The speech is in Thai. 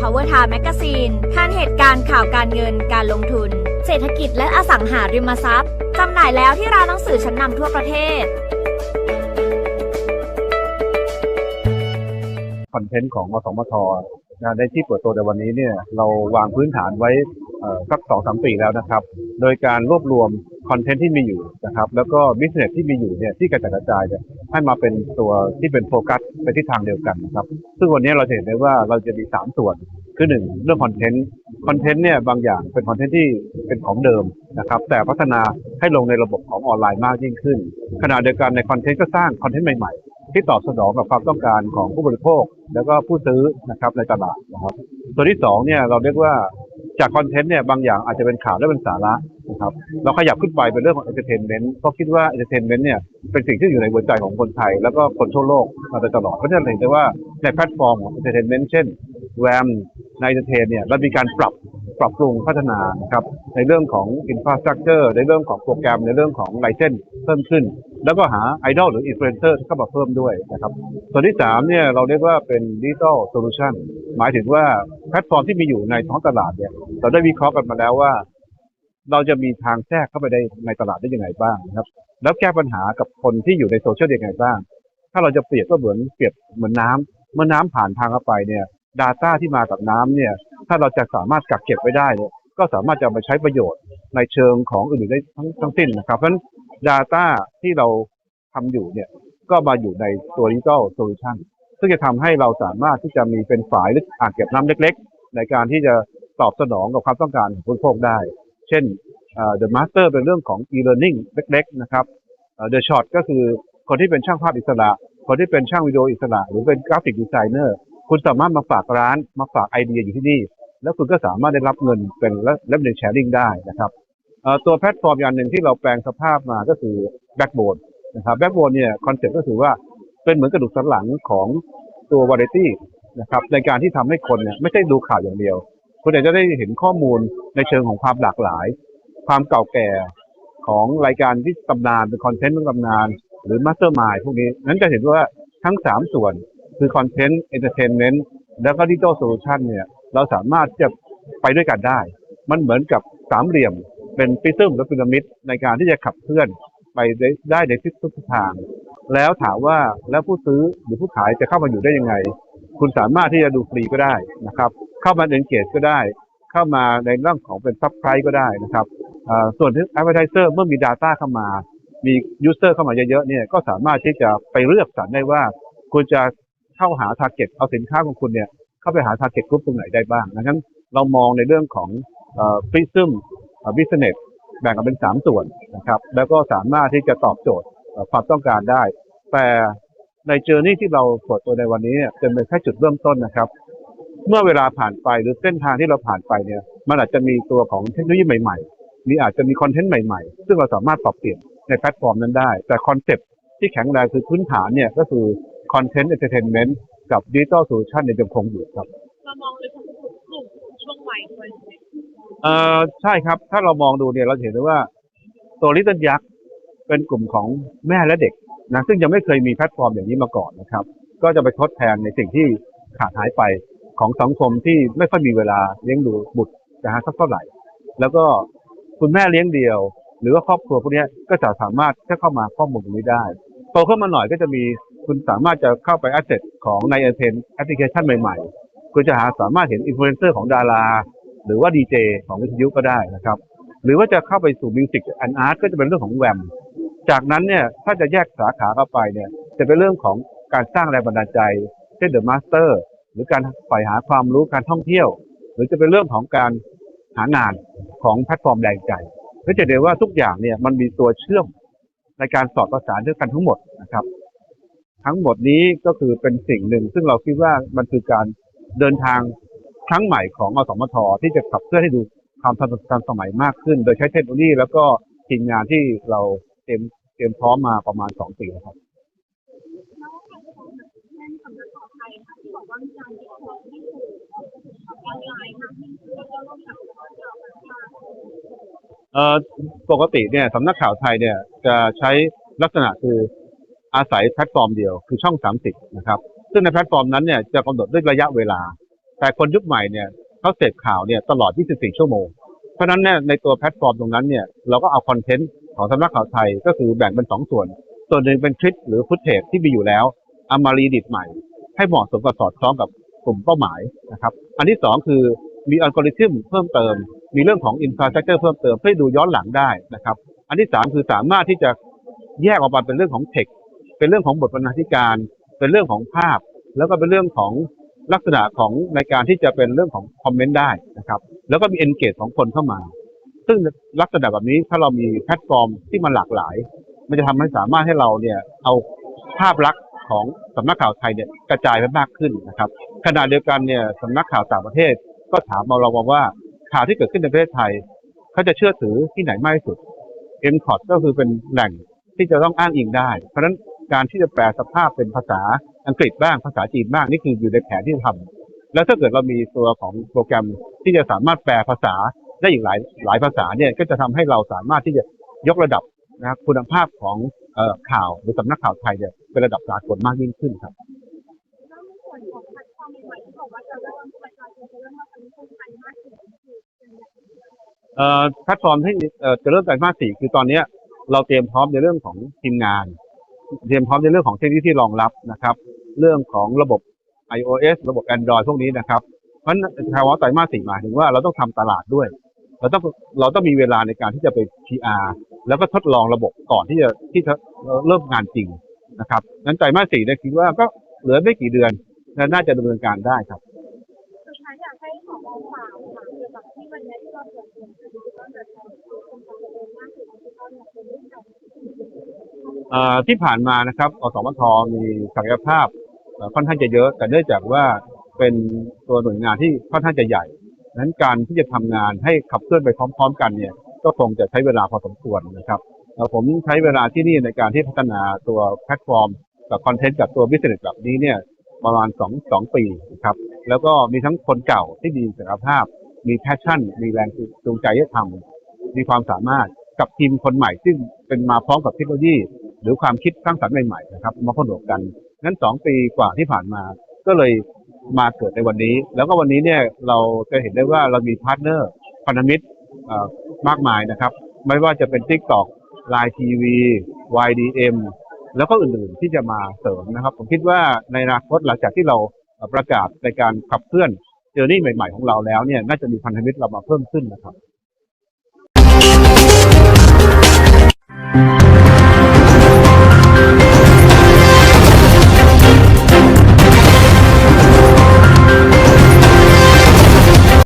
Power Time Magazine ท่านเหตุการณ์ข่าวการเงินการลงทุน เศรษฐกิจและอสังหาริมทรัพย์จำหน่ายแล้วที่ร้านหนังสือชั้นนำทั่วประเทศ คอนเทนต์ของอสมท นะในที่เปิดตัวในวันนี้เนี่ยเราวางพื้นฐานไว้สักสองสามปีแล้วนะครับ โดยการรวบรวมคอนเทนต์ที่มีอยู่นะครับแล้วก็บิสเนสที่มีอยู่เนี่ยที่กระจัดกระจายเนี่ยให้มาเป็นตัวที่เป็นโฟกัสไปที่ทางเดียวกันนะครับ ซึ่งวันนี้เราเห็นได้ว่าเราจะมีสามส่วน คือหนึ่งเรื่องคอนเทนต์คอนเทนต์เนี่ยบางอย่างเป็นคอนเทนต์ที่เป็นของเดิมนะครับแต่พัฒนาให้ลงในระบบของออนไลน์มากยิ่งขึ้นขณะเดียวกันในคอนเทนต์ก็สร้างคอนเทนต์ใหม่ๆ ที่ตอบสนองกับความต้องการของผู้บริโภค แล้วก็ผู้ซื้อนะครับในตลาดนะครับ ตัวที่สองเนี่ยเราเรียกว่าจากคอนเทนต์เนี่ยบางอย่างอาจจะเป็นข่าวและเป็นสาระนะครับเราขยับขึ้นไปเป็นเรื่องของเอนเตอร์เทนเมนต์เพราะคิดว่าเอนเตอร์เทนเมนต์เนี่ยเป็นสิ่งที่อยู่ในหัวใจของคนไทย แล้วก็คนทั่วโลกมาโดยตลอดเพราะฉะนั้นเห็นได้ว่าในแพลตฟอร์มของเอนเตอร์เทนเมนต์เช่นแวมในเอนเตอร์เทนเนี่ยเรามีการปรับปรับปรุงพัฒนานะครับในเรื่องของอินฟ a าสตรักเจอร์ในเรื่องของโปรแกรมในเรื่องของไลเซนเพิ่มขึ้น แล้วก็หาไอดอลหรืออินฟลูเอนเซอร์เข้ามาเพิ่มด้วยนะครับ ส่วนที่สามเนี่ยเราเรียกว่าเป็นดิจิ t a ลโซลูชันหมายถึงว่าแพลตฟอร์มที่มีอยู่ในท้องตลาดเนี่ยเราได้วิเคราะห์กันมาแล้วว่า เราจะมีทางแทรกเข้าไปในในตลาดได้ยังไงบ้างนะครับ แล้วแก้ปัญหากับคนที่อยู่ในโซเชียลยังไงบ้าง ถ้าเราจะเปรียบก็เหมือนเปรียบเหมือนน้ำเมื่อน้ำผ่านทางเข้าไปเนี่ย Data ที่มากับน้ำเนี่ย ถ้าเราจะสามารถกักเก็บไว้ได้เนี่ยก็สามารถจะมาใช้ประโยชน์ในเชิงของอื่นๆได้ทั้งทั้งสิ้นนะครับเพราะฉะนั้น Data ที่เราทำอยู่เนี่ยก็มาอยู่ในตัว Digital Solution ซึ่งจะทำให้เราสามารถที่จะมีเป็นฝายหรืออ่างเก็บน้ำเล็ก ๆ ในการที่จะตอบสนองกับความต้องการของผู้บริโภคได้ เช่น The Master เป็นเรื่องของ e-learning เล็ก ๆ นะครับ The Shot ก็คือคนที่เป็นช่างภาพอิสระ คนที่เป็นช่างวิดีโออิสระ หรือเป็นกราฟิกดีไซเนอร์ คุณสามารถมาฝากร้าน มาฝากไอเดียอยู่ที่นี่ แล้วคุณก็สามารถได้รับเงินเป็นและเป็นแชร์ลิงได้นะครับ ตัวแพลตฟอร์มอย่างหนึ่งที่เราแปลงสภาพมาก็คือ Backbone นะครับ Backbone เนี่ยคอนเซ็ปต์ก็คือว่าเป็นเหมือนกระดูกสันหลังของตัววาไรตี้นะครับในการที่ทำให้คนเนี่ยไม่ใช่ดูข่าวอย่างเดียวคุณอาจจะได้เห็นข้อมูลในเชิงของความหลากหลาย ความเก่าแก่ของรายการที่ตำนานเป็นคอนเทนต์เป็นตำนาน หรือมาสเตอร์มายพวกนี้นั้นจะเห็นว่าทั้ง 3 ส่วนคือคอนเทนต์เอนเตอร์เทนเมนต์แล้วก็ดิจิทัลโซลูชันเนี่ยเราสามารถจะไปด้วยกันได้ มันเหมือนกับสามเหลี่ยม เป็นปิซึมและพีระมิดในการที่จะขับเคลื่อนไปได้ในทิศทุกทาง แล้วถามว่าแล้วผู้ซื้อหรือผู้ขายจะเข้ามาอยู่ได้ยังไง คุณสามารถที่จะดูฟรีก็ได้นะครับ เข้ามาเอนเกจก็ได้ เข้ามาในเรื่องของเป็นซับไ r รก็ได้นะครับส่วนที่ advertiser เมื่อมี Data เข้ามา มี user เข้ามาเยอะๆเนี่ยก็สามารถที่จะไปเลือกสรรได้ว่าคุณจะเข้าหา target เอาสินค้าของคุณเนี่ยเข้าไปหา target group ตรงไหนได้บ้างดังนั้นเรามองในเรื่องของเอ่อ prism เอ่อ business แบ่งกันเป็น 3 ส่วนนะครับ แล้วก็สามารถที่จะตอบโจทย์ความต้องการได้ แต่ในเจอร์นี่ที่เราเปิดตัวในวันนี้เนี่ยจะเป็นแค่จุดเริ่มต้นนะครับ เมื่อเวลาผ่านไปหรือเส้นทางที่เราผ่านไปเนี่ยมันอาจจะมีตัวของเทคโนโลยีใหม่ๆมีอาจจะมีคอนเทนต์ใหม่ๆ ซึ่งเราสามารถปรับเปลี่ยนในแพลตฟอร์มนั้นได้ แต่คอนเซปที่แข็งแรงคือพื้นฐานเนี่ยก็คือคอนเทนต์เอนเตอร์เทนเมนต์กับดิจิทัลโซลูชันเนี่ยยังคงอยู่ครับเรามองเลยทุกกลุ่มช่วงวัยด้วย เอ่อใช่ครับ ถ้าเรามองดูเนี่ยเราจะเห็นได้ว่าตัวลิตเติ้ลยักษ์เป็นกลุ่มของแม่และเด็กนะซึ่งยังไม่เคยมีแพลตฟอร์มอย่างนี้มาก่อนนะครับ ก็จะไปทดแทนในสิ่งที่ขาดหายไปของสังคมที่ไม่ค่อยมีเวลาเลี้ยงดูบุตรนะฮะสักเท่าไหร่ แล้วก็คุณแม่เลี้ยงเดียว หรือว่าครอบครัวพวกนี้ก็จะสามารถเข้ามาข้อมูลตรงนี้ได้โตขึ้นมาหน่อยก็จะมีคุณสามารถจะเข้าไปแอสเซทของในเอเทนแอปพลิเคชันใหม่ ๆ คุณจะหาสามารถเห็นอินฟลูเอนเซอร์ของดารา หรือว่าดีเจของวิทยุก็ได้นะครับ หรือว่าจะเข้าไปสู่มิวสิกแอนอาร์ตก็จะเป็นเรื่องของแวมจากนั้นเนี่ยถ้าจะแยกสาขาเข้าไปเนี่ยจะเป็นเรื่องของการสร้างแรงบันดาลใจ เช่นเดอะมาสเตอร์หรือการฝ่หาความรู้การท่องเที่ยว หรือจะเป็นเรื่องของการหางานของแพลตฟอร์มแรงใจก็จะเห็นว่าทุกอย่างเนี่ยมันมีตัวเชื่อมในการสอดประสานด้วยกันทั้งหมดนะครับ ทั้งหมดนี้ก็คือเป็นสิ่งหนึ่ง ซึ่งเราคิดว่ามันคือการเดินทาง ครั้งใหม่ของอสมทที่จะขับเคลื่อนให้ดูความทันทันสมัยมากขึ้น โดยใช้เทคโนโลยีแล้วก็ทีมงานที่เราเตรียมเตรียมพร้อมมาประมาณสองปีแล้วครับครับปกติเนี่ยสำนักข่าวไทยเนี่ยจะใช้ลักษณะคืออาศัยแพลตฟอร์มเดียวคือช่อง 30 นะครับ ซึ่งในแพลตฟอร์มนั้นเนี่ยจะกำหนดด้วยระยะเวลา แต่คนยุคใหม่เนี่ยเขาเสพข่าวเนี่ยตลอด 24 ชั่วโมง เพราะฉะนั้นเนี่ยในตัวแพลตฟอร์มตรงนั้นเนี่ยเราก็เอาคอนเทนต์ของสำนักข่าวไทยก็คือแบ่งเป็นสองส่วน ส่วนหนึ่งเป็นคลิปหรือฟุตเทจที่มีอยู่แล้วเอามารีดิตใหม่ ให้เหมาะสมกับสอดคล้องกับกลุ่มเป้าหมายนะครับ อันที่สองคือมีอัลกอริทึมเพิ่มเติม มีเรื่องของอินฟราสตรักเจอร์เพิ่มเติมเพื่อดูย้อนหลังได้นะครับ อันที่สามคือสามารถที่จะแยกออกมาเป็นเรื่องของเทคเป็นเรื่องของบทบรรณาธิการ เป็นเรื่องของภาพ แล้วก็เป็นเรื่องของ ลักษณะของในการที่จะเป็นเรื่องของคอมเมนต์ได้นะครับ แล้วก็มี engage ของคนเข้ามา ซึ่งลักษณะแบบนี้ถ้าเรามีแพลตฟอร์มที่มันหลากหลาย มันจะทำให้สามารถให้เราเนี่ยเอาภาพลักษณ์ของสำนักข่าวไทยเนี่ยกระจายไปมากขึ้นนะครับขณะเดียวกันเนี่ยสำนักข่าวต่างประเทศ ก็ถามมาเราว่าข่าวที่เกิดขึ้นในประเทศไทยเขาจะเชื่อถือที่ไหนมากที่สุด m c o t ก็คือเป็นแหล่งที่จะต้องอ้างอิงได้ เพราะฉะนั้นการที่จะแปลสภาพเป็นภาษา อังกฤษบ้างภาษาจีนบ้างนี่คืออยู่ในแผนที่จะทำแล้วถ้าเกิดเรามีตัวของโปรแกรมที่จะสามารถแปลภาษาได้อีกหลายหลายภาษาเนี่ยก็จะทำให้เราสามารถที่จะยกระดับนะครับคุณภาพของออข่าวหรือสำนักข่าวไทยเนี่ยเป็นระดับสากลมากยิ่งขึ้นครับแล้วในส่วนของแพลตฟอร์มที่จะเริ่มปรเรื่อแพลตรมาสสี่คือตอนนี้เราเตรียมพร้อมในเรื่องของทีมงาน เตรียมพร้อมในเรื่องของเทคโนโลยีที่รองรับนะครับ เรื่องของระบบ iOS ระบบ Android พวกนี้นะครับ เพราะฉะนั้นภาวะไตรมาสสี่หมายถึงว่าเราต้องทำตลาดด้วย เราต้องเราต้องมีเวลาในการที่จะไป PR แล้วก็ทดลองระบบก่อนที่จะที่จะเริ่มงานจริงนะครับงั้นไตรมาสสี่เนี่ยคิดว่าก็เหลือไม่กี่เดือนน่าจะดำเนินการได้ครับสุดท้ายอยากให้ขอมองฝากค่ะเกี่ยวกับที่วันนี้ที่เราเปิดตัวคือดิจิตอลเดอะทอมคนทำประเด็นมากถึงดิจิตอลเนี่ยเป็นเรื่องเอ่อที่ผ่านมานะครับอสมทมีศักยภาพ ค่อนข้างจะเยอะแต่เนื่องจากว่าเป็นตัวหน่วยงานที่ค่อนข้างจะใหญ่นั้นการที่จะทำงานให้ขับเคลื่อนไปพร้อม ๆ กันเนี่ยก็คงจะใช้เวลาพอสมควรนะครับผมใช้เวลาที่นี่ในการที่พัฒนาตัวแพลตฟอร์ม กับคอนเทนต์กับตัวบิสเนสแบบนี้เนี่ยประมาณสองสองปีนะครับแล้วก็มีทั้งคนเก่าที่มีศักยภาพ มีแพชชั่น มีแรงจูงใจที่ทำมีความสามารถกับทีมคนใหม่ซึ่งเป็นมาพร้อมกับเทคโนโลยี หรือความคิดสร้างสรรค์ใหม่ๆนะครับมาผนวกกัน นั้นสองปีกว่าที่ผ่านมา ก็เลยมาเกิดในวันนี้ แล้วก็วันนี้เนี่ยเราจะเห็นได้ว่าเรามีพาร์ทเนอร์พันธมิตรอ่อมากมายนะครับ ไม่ว่าจะเป็น TikTok Line TV YDM แล้วก็อื่นๆที่จะมาเสริมนะครับ ผมคิดว่าในอนาคตหลังจากที่เราประกาศในการขับเคลื่อนเจอร์นี่ใหม่ๆของเราแล้วเนี่ยน่าจะมีพันธมิตรเรามาเพิ่มขึ้นนะครับ